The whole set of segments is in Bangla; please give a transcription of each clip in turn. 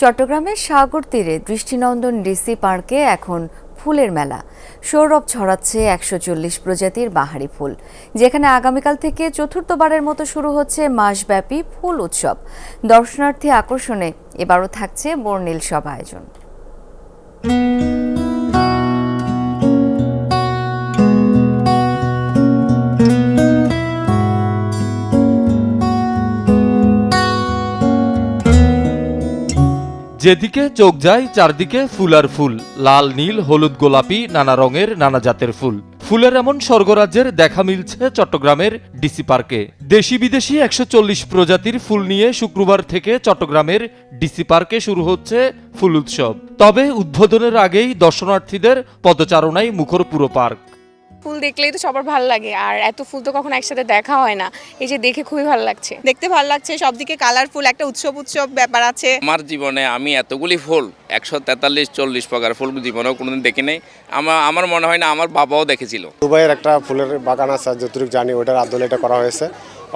চট্টগ্রামের সাগর তীরে দৃষ্টিনন্দন ডিসি পার্কে এখন ফুলের মেলা। সৌরভ ছড়াচ্ছে একশো চল্লিশ প্রজাতির বাহারি ফুল। যেখানে আগামীকাল থেকে চতুর্থবারের মতো শুরু হচ্ছে মাসব্যাপী ফুল উৎসব। দর্শনার্থী আকর্ষণে এবারও থাকছে বর্ণিল সব আয়োজন। যেদিকে চোখ যায়, চারদিকে ফুল আর ফুল। লাল, নীল, হলুদ, গোলাপি, নানা রঙের, নানা জাতের ফুল। ফুলের এমন স্বর্গরাজ্যের দেখা মিলছে চট্টগ্রামের ডিসি পার্কে। দেশি বিদেশি একশো চল্লিশ প্রজাতির ফুল নিয়ে শুক্রবার থেকে চট্টগ্রামের ডিসি পার্কে শুরু হচ্ছে ফুল উৎসব। তবে উদ্বোধনের আগেই দর্শনার্থীদের পদচারণায় মুখর পুরো পার্ক। ফুল দেখলেই তো সবার ভালো লাগে। আর এত ফুল তো কখনো একসাথে দেখা হয় না। এই যে দেখে খুবই ভালো লাগছে। দেখতে ভালো লাগছে সবদিকে কালারফুল একটা উৎসব উৎসব ব্যাপার আছে। আমার জীবনে আমি এতগুলি ফুল একশো তেতাল্লিশ চল্লিশ প্রকার ফুল জীবনেও কোনোদিন দেখি নাই। আমার আমার মনে হয় না আমার বাবাও দেখেছিল। দুবাইয়ের একটা ফুলের বাগান আছে যতটুকু জানি ওটার আদলে এটা করা হয়েছে।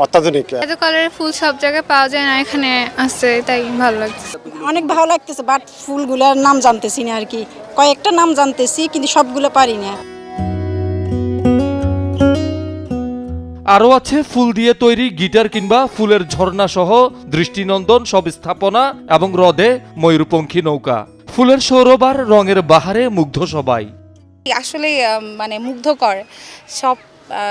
অত্যাধুনিক। এত কালারের ফুল সব জায়গায় পাওয়া যায় না এখানে আছে তাই ভালো লাগছে। অনেক ভালো লাগতেছে বাট ফুলগুলোর নাম জানতেছি না আর কি। কয়েকটা নাম জানতেছি কিন্তু সবগুলো পারি না আরও আছে ফুল দিয়ে তৈরি গিটার কিংবা ফুলের ঝর্ণা সহ দৃষ্টিনন্দন, সব স্থাপনা এবং হ্রদে ময়ূরপঙ্খী নৌকা। ফুলের সৌরবার রঙের বাহারে মুগ্ধ সবাই। আসলে মানে মুগ্ধকর। সব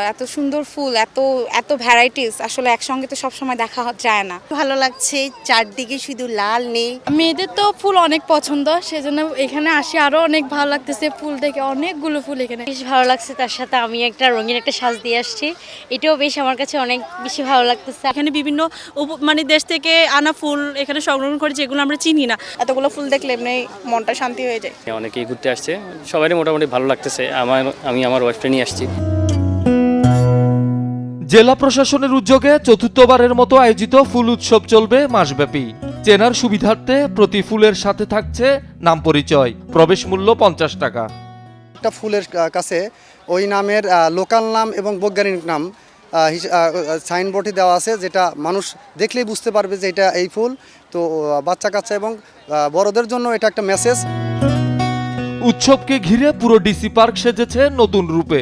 এত সুন্দর ফুল এত এত ভ্যারাইটিস আসলে একসঙ্গে তো সব সময় দেখা যায় না। ভালো লাগছে চারদিকে শুধু লাল নেই। মেয়েদের তো ফুল অনেক পছন্দ সেজন্য এখানে আসি আরও অনেক ভালো লাগতেছে ফুল দেখে অনেকগুলো ফুল এখানে। বেশ ভালো লাগছে তার সাথে আমি একটা রঙিন একটা সাজ দিয়ে আসছি। এটাও বেশ আমার কাছে অনেক বেশি ভালো লাগতেছে। এখানে বিভিন্ন উপ- মানে দেশ থেকে আনা ফুল এখানে সংগ্রহ করে যেগুলো আমরা চিনি না। এতগুলো ফুল দেখলে এমনি মনটা শান্তি হয়ে যায়। অনেকেই ঘুরতে আসছে সবারই মোটামুটি ভালো লাগতেছে। আমার আমি আমার ওয়াইফটা নিয়ে আসছি। জেলা প্রশাসনের উদ্যোগে চতুর্থবারের মতো আয়োজিত ফুল উৎসব চলবে মাসব্যাপী। চেনার সুবিধার্থে প্রতি ফুলের সাথে থাকছে নাম পরিচয় প্রবেশ মূল্য পঞ্চাশ টাকা। একটা ফুলের কাছে ওই নামের লোকাল নাম এবং বৈজ্ঞানিক নাম সাইনবোর্ডে দেওয়া আছে যেটা মানুষ দেখলেই বুঝতে পারবে যে এটা এই ফুল। তো বাচ্চা কাচ্চা এবং বড়দের জন্য এটা একটা মেসেজ। উৎসবকে ঘিরে পুরো ডিসি পার্ক সেজেছে নতুন রূপে।